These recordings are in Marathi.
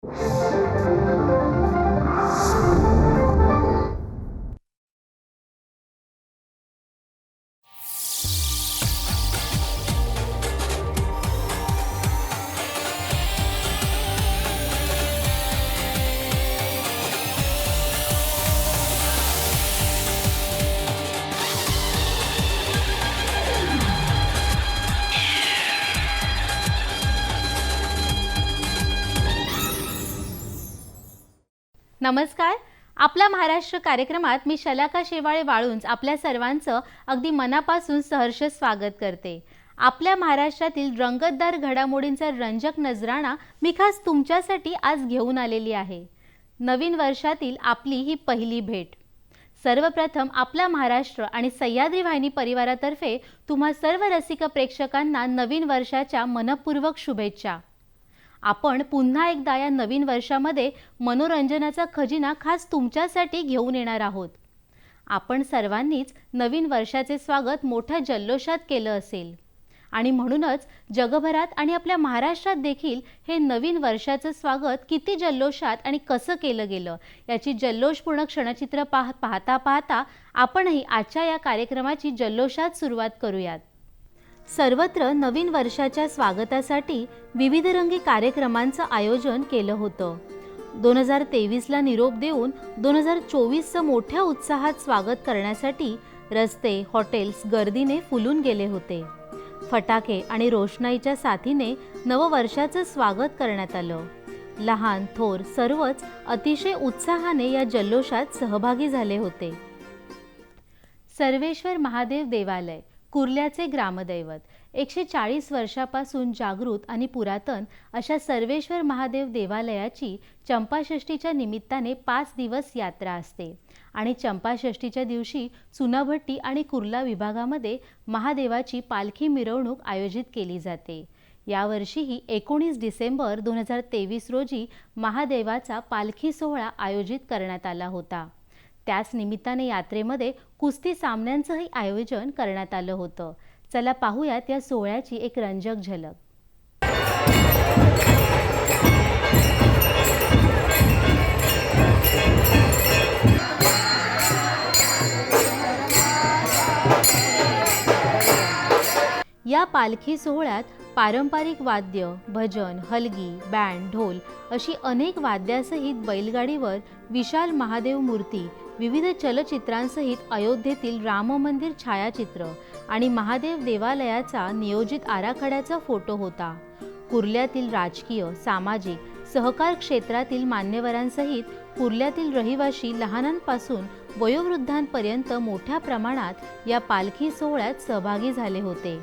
Thank you. नमस्कार. आपला महाराष्ट्र कार्यक्रमात मी शलाका शेवाळे वाळुंज आपल्या सर्वांचं अगदी मनापासून सहर्ष स्वागत करते. आपल्या महाराष्ट्रातील रंगतदार घडामोडींचा रंजक नजराणा मी खास तुमच्यासाठी आज घेऊन आलेली आहे. नवीन वर्षातील आपली ही पहिली भेट. सर्वप्रथम आपला महाराष्ट्र आणि सह्याद्री वाहिनी परिवारातर्फे तुम्हा सर्व रसिक प्रेक्षकांना नवीन वर्षाच्या मनपूर्वक शुभेच्छा. आपण पुन्हा एकदा या नवीन वर्षामध्ये मनोरंजनाचा खजिना खास तुमच्यासाठी घेऊन येणार आहोत. आपण सर्वांनीच नवीन वर्षाचे स्वागत मोठ्या जल्लोषात केलं असेल. आणि म्हणूनच जगभरात आणि आपल्या महाराष्ट्रात देखील हे नवीन वर्षाचं स्वागत किती जल्लोषात आणि कसं केलं गेलं याची जल्लोषपूर्ण क्षणचित्र पाह पाहता पाहता आपणही आजच्या या कार्यक्रमाची जल्लोषात सुरुवात करूयात. सर्वत्र नवीन वर्षाच्या स्वागतासाठी विविध रंगी कार्यक्रमांचं आयोजन केलं होतं. दोन हजार तेवीसला निरोप देऊन दोन हजार चोवीसचं मोठ्या उत्साहात स्वागत करण्यासाठी रस्ते हॉटेल्स गर्दीने फुलून गेले होते. फटाके आणि रोषणाईच्या साथीने नववर्षाचं स्वागत करण्यात आलं. लहान थोर सर्वच अतिशय उत्साहाने या जल्लोषात सहभागी झाले होते. सर्वेश्वर महादेव देवालय कुर्ल्याचे ग्रामदैवत. एकशे चाळीस वर्षापासून जागृत आणि पुरातन अशा सर्वेश्वर महादेव देवालयाची चंपाषष्ठीच्या निमित्ताने पाच दिवस यात्रा असते. आणि चंपाषष्ठीच्या दिवशी चुनाभट्टी आणि कुर्ला विभागामध्ये महादेवाची पालखी मिरवणूक आयोजित केली जाते. यावर्षीही एकोणीस डिसेंबर दोन हजार तेवीस रोजी महादेवाचा पालखी सोहळा आयोजित करण्यात आला होता. त्याच निमित्ताने यात्रेमध्ये कुस्ती सामन्यांचंही आयोजन करण्यात आलं होतं. चला पाहूयात या सोहळ्याची एक रंजक झलक. या पालखी सोहळ्यात पारंपरिक वाद्य भजन हलगी बँड ढोल अशी अनेक वाद्यासहित बैलगाडीवर विशाल महादेव मूर्ती विविध चलचित्रांसहित अयोध्येतील राम मंदिर छायाचित्र आणि महादेव देवालयाचा नियोजित आराखड्याचा फोटो होता. कुर्ल्यातील राजकीय सामाजिक सहकार क्षेत्रातील मान्यवरांसहित कुर्ल्यातील रहिवासी लहानांपासून वयोवृद्धांपर्यंत मोठ्या प्रमाणात या पालखी सोहळ्यात सहभागी झाले होते.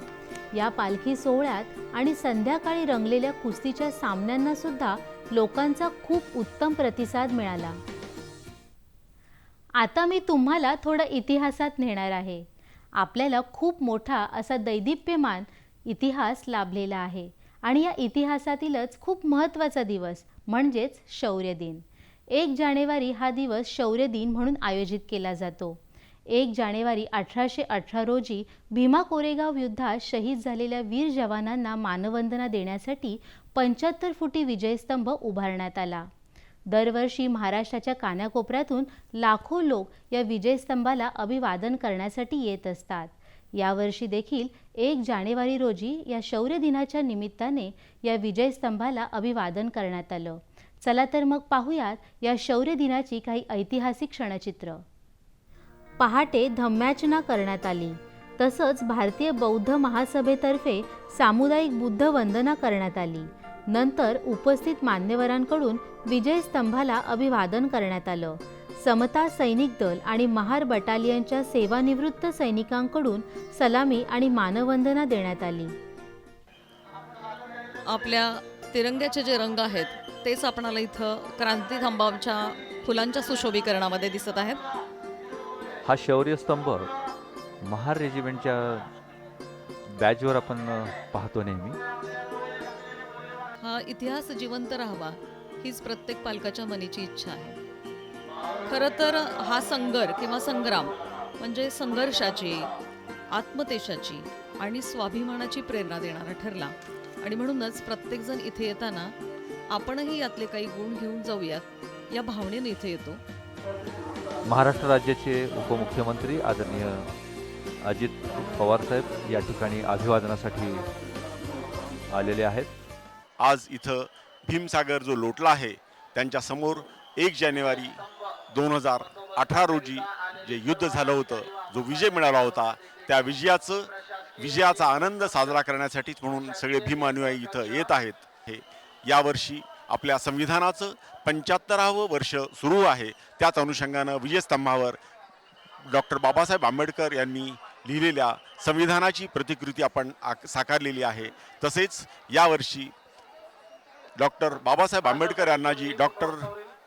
या पालखी सोहळ्यात आणि संध्याकाळी रंगलेल्या कुस्तीच्या सामन्यांना सुद्धा लोकांचा खूप उत्तम प्रतिसाद मिळाला. आता मी तुम्हाला थोडं इतिहासात नेणार आहे. आपल्याला खूप मोठा असा दैदिप्यमान इतिहास लाभलेला आहे आणि या इतिहासातीलच खूप महत्त्वाचा दिवस म्हणजेच शौर्य दिन. एक जानेवारी हा दिवस शौर्य दिन म्हणून आयोजित केला जातो. एक जानेवारी अठराशे अठरा रोजी भीमा कोरेगाव युद्धात शहीद झालेल्या वीर जवानांना मानवंदना देण्यासाठी पंच्याहत्तर फुटी विजयस्तंभ उभारण्यात आला. दरवर्षी महाराष्ट्राच्या कानाकोपऱ्यातून लाखो लोक या विजयस्तंभाला अभिवादन करण्यासाठी येत असतात. यावर्षी देखील एक जानेवारी रोजी या शौर्य दिनाच्या निमित्ताने या विजयस्तंभाला अभिवादन करण्यात आलं. चला तर मग पाहूयात या शौर्य दिनाची काही ऐतिहासिक क्षणचित्र. पहाटे धम्याचना करण्यात आली. तसंच भारतीय बौद्ध महासभेतर्फे सामुदायिक बुद्ध वंदना करण्यात आली. नंतर उपस्थित मान्यवरांकडून विजयस्तंभाला अभिवादन करण्यात आलं. समता सैनिक दल आणि महार बटालियनच्या सेवानिवृत्त सैनिकांकडून सलामी आणि मानवंदना देण्यात आली. आपल्या तिरंग्याचे जे रंग आहेत तेच आपणाला इथं क्रांती खांबाच्या फुलांच्या सुशोभीकरणामध्ये दिसत आहेत. हा शौर्यस्तंभ महार रेजिमेंटच्या बॅजवर आपण पाहतो नेहमी. हा इतिहास जिवंत राहावा हीच प्रत्येक पालकाच्या मनीची इच्छा आहे. खरं तर हा संगर किंवा संग्राम म्हणजे संघर्षाची आत्मतेशाची आणि स्वाभिमानाची प्रेरणा देणारा ठरला. आणि म्हणूनच प्रत्येकजण इथे येताना आपणही यातले काही गुण घेऊन जाऊयात या भावनेने इथे येतो. महाराष्ट्र राज्याचे उपमुख्यमंत्री आदरणीय अजित पवार साहेब या ठिकाणी अभिवादनासाठी आलेले आहेत. आज इथं भीमसागर जो लोटला आहे त्यांच्यासमोर एक जानेवारी दोन हजार अठरा रोजी जे युद्ध झालं होतं जो विजय मिळाला होता त्या विजयाचं विजयाचा आनंद साजरा करण्यासाठीच म्हणून सगळे भीम अनुयायी इथं येत आहेत. हे यावर्षी आपल्या संविधानाचं पंच्याहत्तरावं वर्ष सुरू आहे. त्याच अनुषंगानं विजयस्तंभावर डॉक्टर बाबासाहेब आंबेडकर यांनी लिहिलेल्या संविधानाची प्रतिकृती आपण आक- साकारलेली आहे. तसेच यावर्षी डॉक्टर बाबासाहेब आंबेडकर यांना जी डॉक्टर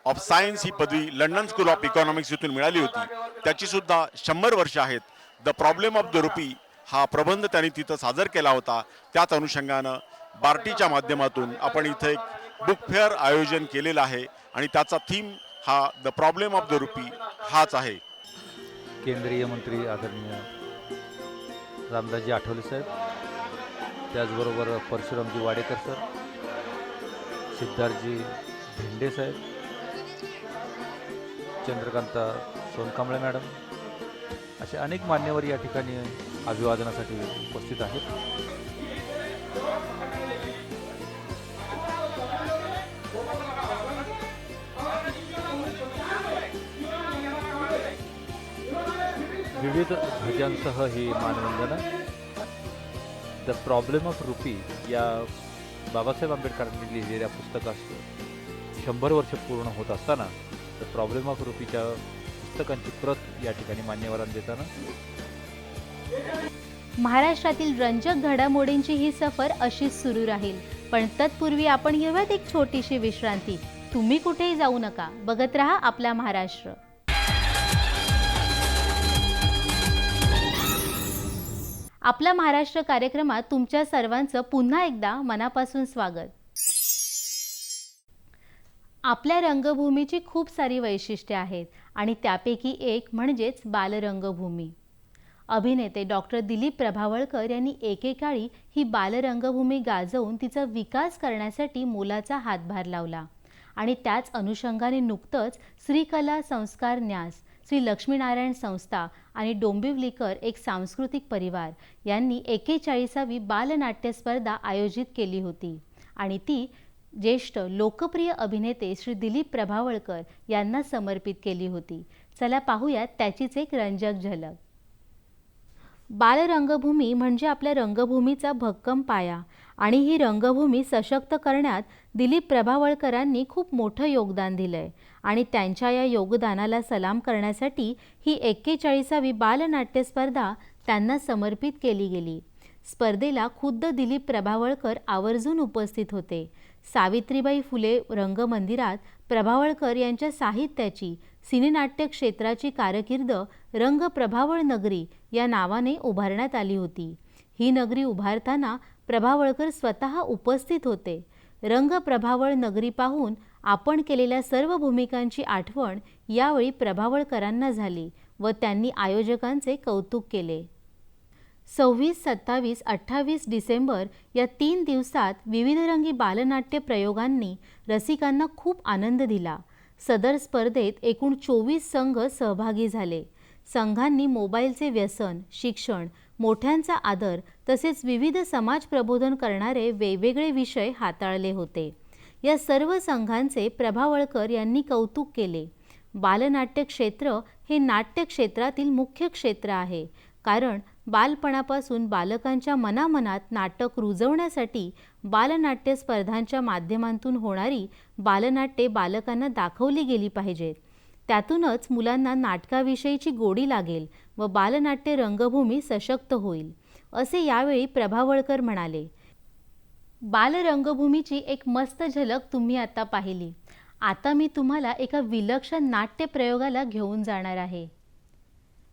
ऑफ सायन्स ही पदवी लंडन स्कूल ऑफ इकॉनॉमिक्स इथून मिळाली होती त्याची सुद्धा शंभर वर्ष आहेत. The problem of the rupee हा प्रबंध त्यांनी तिथं सादर केला होता. त्याच अनुषंगानं बार्टीच्या माध्यमातून आपण इथं एक बुक फेअर आयोजन केलेलं आहे आणि त्याचा थीम हा the problem of the rupee हाच आहे. केंद्रीय मंत्री आदरणीय रामदासजी आठवले साहेब त्याचबरोबर परशुरामजी वाडेकर सर सिद्धार्थजी भेंडे साहेब चंद्रकांता सोनकांबळे मॅडम असे अनेक मान्यवर या ठिकाणी अभिवादनासाठी उपस्थित आहेत. विविध ध्वजांसह ही मानवंदना. द प्रॉब्लेम ऑफ रुपी या बाबासाहेब आंबेडकरांनी लिहिलेल्या पुस्तकास शंभर वर्ष पूर्ण होत असताना द प्रॉब्लेम ऑफ रुपीच्या पुस्तकांची प्रत या ठिकाणी मान्यवरांना देताना. महाराष्ट्रातील रंजक घडामोडींची ही सफर अशीच सुरू राहील. पण तत्पूर्वी आपण घेऊयात एक छोटीशी विश्रांती. तुम्ही कुठेही जाऊ नका. बघत राहा आपला महाराष्ट्र. आपला महाराष्ट्र कार्यक्रमात तुमच्या सर्वांचं पुन्हा एकदा मनापासून स्वागत. आपल्या रंगभूमीची खूप सारी वैशिष्ट्ये आहेत आणि त्यापैकी एक म्हणजेच बालरंगभूमी. अभिनेते डॉक्टर दिलीप प्रभावळकर यांनी एकेकाळी ही बालरंगभूमी गाजवून तिचा विकास करण्यासाठी मोलाचा हातभार लावला आणि त्याच अनुषंगाने नुकतंच श्रीकला संस्कार न्यास श्री लक्ष्मीनारायण संस्था आणि डोंबिवलीकर एक सांस्कृतिक परिवार. यांनी एकेचाळीसावी बालनाट्य स्पर्धा आयोजित केली होती. आणि ती ज्येष्ठ लोकप्रिय अभिनेते श्री दिलीप प्रभावळकर यांना समर्पित केली होती. चला पाहूयात त्याचीच एक रंजक झलक. बालरंगभूमी म्हणजे आपल्या रंगभूमीचा भक्कम पाया. आणि ही रंगभूमी सशक्त करण्यात दिलीप प्रभावळकरांनी खूप मोठं योगदान दिलंय. आणि त्यांच्या या योगदानाला सलाम करण्यासाठी ही एक्केचाळीसावी बालनाट्य स्पर्धा त्यांना समर्पित केली गेली. स्पर्धेला खुद्द दिलीप प्रभावळकर आवर्जून उपस्थित होते. सावित्रीबाई फुले रंगमंदिरात प्रभावळकर यांच्या साहित्याची सिनेनाट्य क्षेत्राची कारकीर्द रंग प्रभावळ नगरी या नावाने उभारण्यात आली होती. ही नगरी उभारताना प्रभावळकर स्वतः उपस्थित होते. रंग प्रभावळ नगरी पाहून आपण केलेल्या सर्व भूमिकांची आठवण यावेळी प्रभावळकरांना झाली व त्यांनी आयोजकांचे कौतुक केले. सव्वीस सत्तावीस अठ्ठावीस डिसेंबर या तीन दिवसात विविधरंगी बालनाट्य प्रयोगांनी रसिकांना खूप आनंद दिला. सदर स्पर्धेत एकूण चोवीस संघ सहभागी झाले. संघांनी मोबाईलचे व्यसन शिक्षण मोठ्यांचा आदर तसेच विविध समाज प्रबोधन करणारे वेगवेगळे विषय हाताळले होते. या सर्व संघांचे प्रभावळकर यांनी कौतुक केले. बालनाट्य क्षेत्र हे नाट्य क्षेत्रातील मुख्य क्षेत्र आहे. कारण बालपणापासून बालकांच्या मनामनात नाटक रुजवण्यासाठी बालनाट्य स्पर्धांच्या माध्यमातून होणारी बालनाट्ये बालकांना दाखवली गेली पाहिजेत. त्यातूनच मुलांना नाटकाविषयीची गोडी लागेल व बालनाट्य रंगभूमी सशक्त होईल असे यावेळी प्रभावळकर म्हणाले. बालरंगभूमीची एक मस्त झलक तुम्ही आता पाहिली. आता मी तुम्हाला एका विलक्षण नाट्य प्रयोगाला घेऊन जाणार आहे.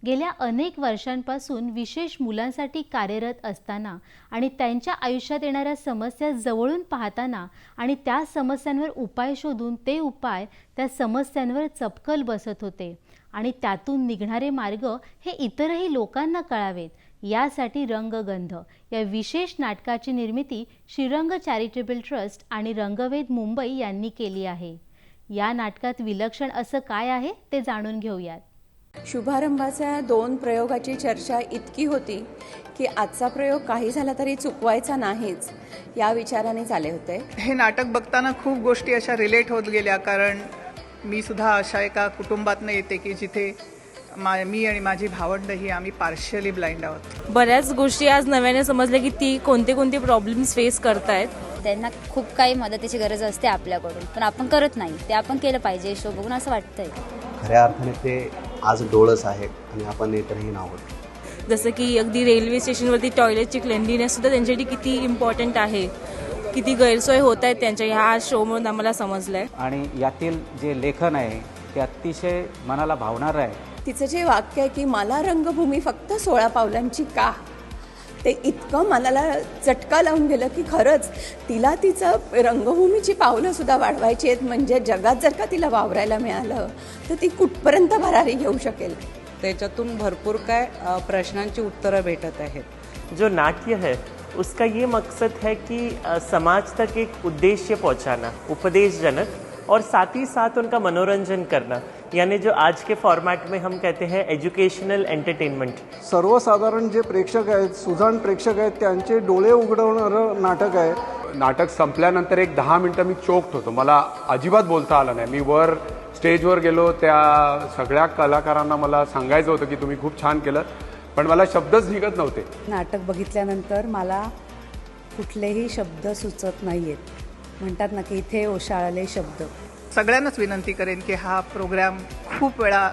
गेल्या अनेक वर्षांपासून विशेष मुलांसाठी कार्यरत असताना आणि त्यांच्या आयुष्यात येणाऱ्या समस्या जवळून पाहताना आणि त्या समस्यांवर उपाय शोधून ते उपाय त्या समस्यांवर चपकल बसत होते आणि त्यातून निघणारे मार्ग हे इतरही लोकांना कळावेत. यासाठी रंगगंध. या विशेष नाटकाची निर्मिती श्रीरंग चॅरिटेबल ट्रस्ट आणि रंगवेद मुंबई यांनी केली आहे. या नाटकात विलक्षण असं काय आहे ते जाणून घेऊयात. शुभारंभाच्या दोन प्रयोगाची चर्चा इतकी होती की आजचा प्रयोग काही झाला तरी चुकवायचा नाहीच. या विचाराने चाले होते. हे नाटक बघताना खूप गोष्टी अशा रिलेट होत गेल्या कारण मी सुद्धा अशा एका कुटुंबातनं येते की जिथे मा मी आणि माझी भावंड ही आम्ही पार्शियली ब्लाइंड आहोत. बऱ्याच गोष्टी आज नव्याने समजल्या की ती कोणते कोणते प्रॉब्लेम्स फेस करतायत. त्यांना खूप काही मदतीची गरज असते आपल्याकडून. पण आपण करत नाही. ते आपण केलं पाहिजे शो बघून असं वाटतंय. खऱ्या अर्थाने ते आज डोळस आहे आणि आपण नेत्रहीन आहोत. जसं की अगदी रेल्वे स्टेशनवरती टॉयलेटची क्लेनलीनेस सुद्धा त्यांच्यासाठी किती इम्पॉर्टंट आहे. किती गैरसोय होत आहेत त्यांच्या ह्या शोमधून आम्हाला समजलं आहे आणि यातील जे लेखन आहे ते अतिशय मनाला भावणारं आहे. तिचं जे वाक्य आहे की मला रंगभूमी फक्त सोळा पावलांची का? ते इतकं मनाला चटका लावून गेलं की खरंच तिला तिचं रंगभूमीची पावलं सुद्धा वाढवायची आहेत. म्हणजे जगात जर का तिला वावरायला मिळालं तर ती कुठपर्यंत भरारी घेऊ शकेल? त्याच्यातून भरपूर काय प्रश्नांची उत्तरं भेटत आहेत. जो नाट्य है उसका ये मकसद है कि समाज तक एक उद्देश्य पहुंचाना उपदेशजनक और साथ ही साथ उनका मनोरंजन करना। यानी जो आज के फॉर्मेट में हम कहते हैं एजुकेशनल एंटरटेनमेंट सर्वसाधारण जे प्रेक्षक आहेत सुजाण प्रेक्षक आहेत त्यांचे डोळे उघडवणारं नाटक आहे. नाटक संपल्यानंतर एक दहा मिनटं मी चोक्ट होतो. मला अजिबात बोलता आलं नाही. मी वर स्टेजवर गेलो त्या सगळ्या कलाकारांना मला सांगायचं होतं की तुम्ही खूप छान केलं पण मला शब्दच निघत नव्हते. नाटक बघितल्यानंतर मला कुठलेही शब्द सुचत नाही आहेत म्हणतात ना की इथे ओशाळले शब्द. सगळ्यांनाच विनंती करेन की हा प्रोग्राम खूप वेळा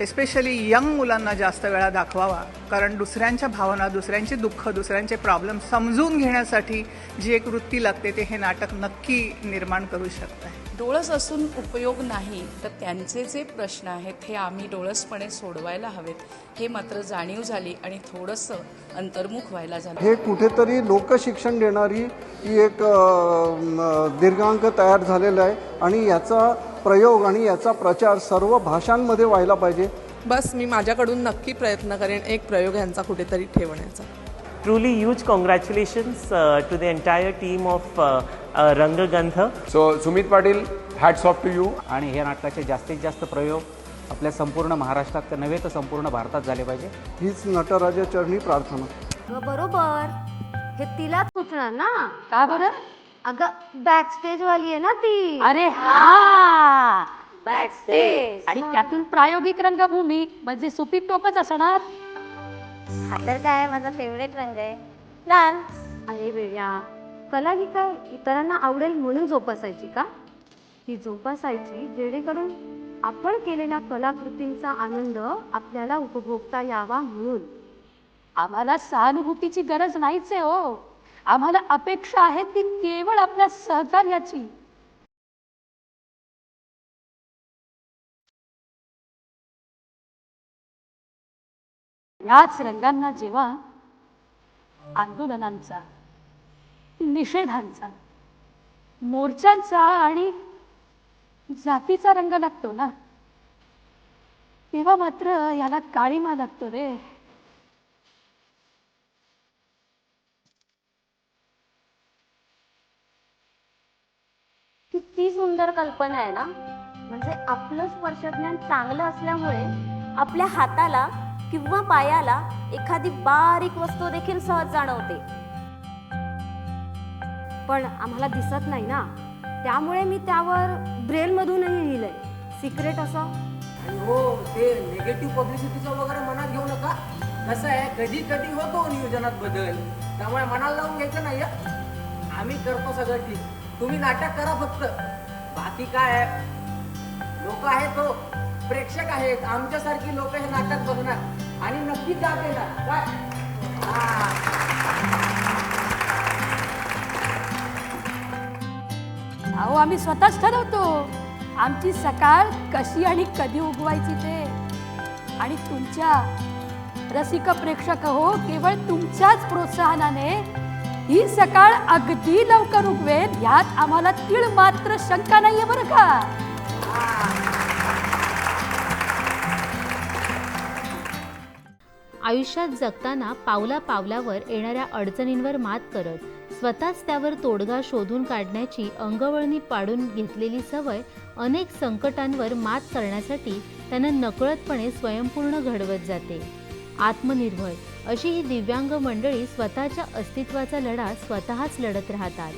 एस्पेशली यंग मुलांना जास्त वेळा दाखवावा. कारण दुसऱ्यांच्या भावना दुसऱ्यांचे दुःख दुसऱ्यांचे प्रॉब्लेम समजून घेण्यासाठी जी एक वृत्ती लागते ते हे नाटक नक्की निर्माण करू शकतं. डोळस असून उपयोग नाही तर त्यांचे जे प्रश्न आहेत हे आम्ही डोळसपणे सोडवायला हवेत. हे मात्र जाणीव झाली आणि थोडंसं अंतर्मुख व्हायला झालं. हे कुठेतरी लोकशिक्षण देणारी ही एक दीर्घांक तयार झालेला आहे आणि याचा प्रयोग आणि याचा प्रचार सर्व भाषांमध्ये व्हायला पाहिजे. बस मी माझ्याकडून नक्की प्रयत्न करेन एक प्रयोग यांचा कुठेतरी ठेवण्याचा. Truly huge congratulations to the entire team of Rangagandh so Sumit Patil hats off to you आणि ह्या नाटकाचे जास्तीत जास्त प्रयोग आपल्या संपूर्ण महाराष्ट्रात नव्हे तर संपूर्ण भारतात झाले पाहिजे. हीच नटराजा चरणी प्रार्थना. बरोबर. हे तिला सुचणार ना? का बरं? अगं बॅक स्टेज वाली आहे ना ती. अरे हा! बॅक स्टेज आणि त्यातून प्रायोगिक रंगभूमी म्हणजे सुपीक टोकच असणार. हा तर काय माझा फेवरेट रंग आहे. लाल. अरे बेड्या कला ही काय? इतरांना आवडेल म्हणून जोपासायची का? ती जोपासायची जेणेकरून आपण केलेल्या कलाकृतींचा आनंद आपल्याला उपभोगता यावा म्हणून. आम्हाला सहानुभूतीची गरज नाहीच आहे हो. आम्हाला अपेक्षा आहे ती केवळ आपल्या सहकार्याची. याच रंगांना जेव्हा आंदोलनांचा निषेधांचा. मोर्चांचा आणि जातीचा रंग लागतो ना? तेव्हा मात्र याला काळीमा लागतो रे. किती सुंदर कल्पना आहे ना? म्हणजे आपलं स्पर्शज्ञान चांगलं असल्यामुळे आपल्या हाताला किंवा पायाला एखादी बारीक वस्तू देखील सहज जाणवते. पण आम्हाला दिसत नाही ना. त्यामुळे मी त्यावर ब्रेलमधूनही लिहिलं लिहिलंय. सिक्रेट असं. हो ते निगेटिव्ह पब्लिसिटीचं वगैरे मनात घेऊ नका. कसं आहे कधी कधी होतो नियोजनात बदल. त्यामुळे मनाला लावून घ्यायचं नाही आम्ही करतो सगळं ठीक. तुम्ही नाटक करा फक्त. बाकी काय आहे? लोक आहेत हो. प्रेक्षक आहेत. आमच्यासारखी लोक हे नाटक बघणार. आणि नक्कीच जाग येणार. काय? अहो आम्ही स्वतःच ठरवतो. आमची सकाळ कशी आणि कधी उगवायची ते. आणि तुमच्या रसिक प्रेक्षक हो केवळ तुमच्याच प्रोत्साहनाने ही सकाळ अगदी लवकर उगवेल यात आम्हाला तीळ मात्र शंका नाहीये बरं का? आयुष्यात जगताना पावला पावलावर येणाऱ्या अडचणींवर मात करत स्वतःच त्यावर तोडगा शोधून काढण्याची अंगवळणी पाडून घेतलेली सवय अनेक संकटांवर मात करण्यासाठी त्यांना नकळतपणे स्वयंपूर्ण घडवत जाते. आत्मनिर्भर अशी ही दिव्यांग मंडळी स्वतःच्या अस्तित्वाचा लढा स्वतःच लढत राहतात.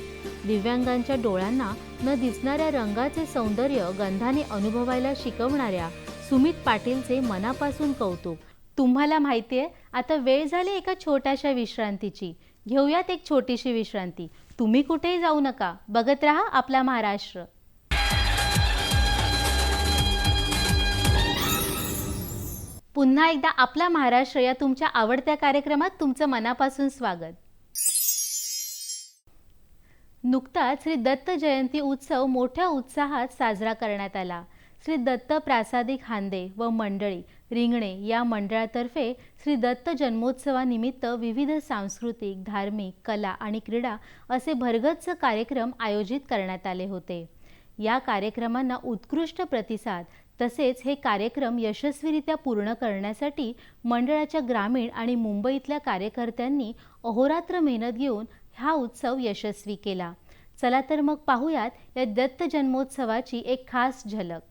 दिव्यांगांच्या डोळ्यांना न दिसणाऱ्या रंगाचे सौंदर्य गंधाने अनुभवायला शिकवणाऱ्या सुमित पाटीलचे मनापासून कौतुक. तुम्हाला माहिती आहे आता वेळ झाली एका छोट्याशा विश्रांतीची. घेऊयात एक छोटीशी विश्रांती. तुम्ही कुठेही जाऊ नका. बघत राहा आपला महाराष्ट्र. पुन्हा एकदा आपला महाराष्ट्र या तुमच्या आवडत्या कार्यक्रमात तुमचं मनापासून स्वागत. नुकताच श्री दत्त जयंती उत्सव मोठ्या उत्साहात साजरा करण्यात आला. श्री दत्त प्रासादिक खांदे व मंडळी रिंगणे या मंडळातर्फे श्री दत्त जन्मोत्सवानिमित्त विविध सांस्कृतिक धार्मिक कला आणि क्रीडा असे भरगच्च कार्यक्रम आयोजित करण्यात आले होते. या कार्यक्रमांना उत्कृष्ट प्रतिसाद तसेच हे कार्यक्रम यशस्वीरित्या पूर्ण करण्यासाठी मंडळाच्या ग्रामीण आणि मुंबईतल्या कार्यकर्त्यांनी अहोरात्र मेहनत घेऊन हा उत्सव यशस्वी केला. चला तर मग पाहूयात या दत्त जन्मोत्सवाची एक खास झलक.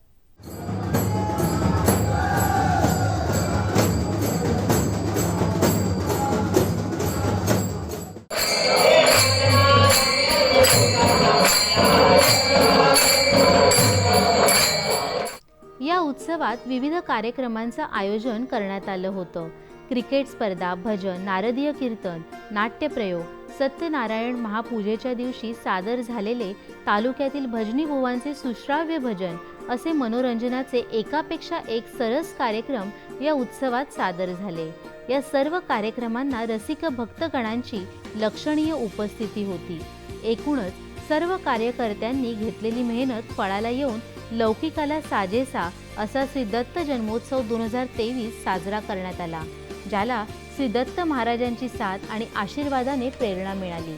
उत्सवात विविध कार्यक्रमांचं आयोजन करण्यात आलं होतं. क्रिकेट स्पर्धा भजन नारदीय कीर्तन नाट्यप्रयोग सत्यनारायण महापूजेच्या दिवशी सादर झालेले तालुक्यातील भजनी बुवांचे सुश्राव्य भजन असे मनोरंजनाचे एकापेक्षा एक सरस कार्यक्रम या उत्सवात सादर झाले. या सर्व कार्यक्रमांना रसिक भक्तगणांची लक्षणीय उपस्थिती होती. एकूणच सर्व कार्यकर्त्यांनी घेतलेली मेहनत फळाला येऊन लौकिकाला साजेसा असा श्री दत्त जन्मोत्सव दोन हजार तेवीस साजरा करण्यात आला ज्याला श्री दत्त महाराजांची साथ आणि आशीर्वादाने प्रेरणा मिळाली.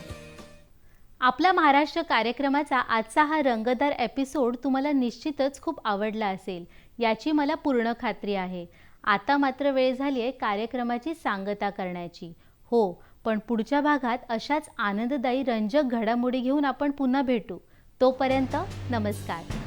आपला महाराष्ट्र कार्यक्रमाचा आजचा हा रंगदार एपिसोड तुम्हाला निश्चितच खूप आवडला असेल याची मला पूर्ण खात्री आहे. आता मात्र वेळ झाली आहे कार्यक्रमाची सांगता करण्याची. हो पण पुढच्या भागात अशाच आनंददायी रंजक घडामोडी घेऊन आपण पुन्हा भेटू. तोपर्यंत नमस्कार.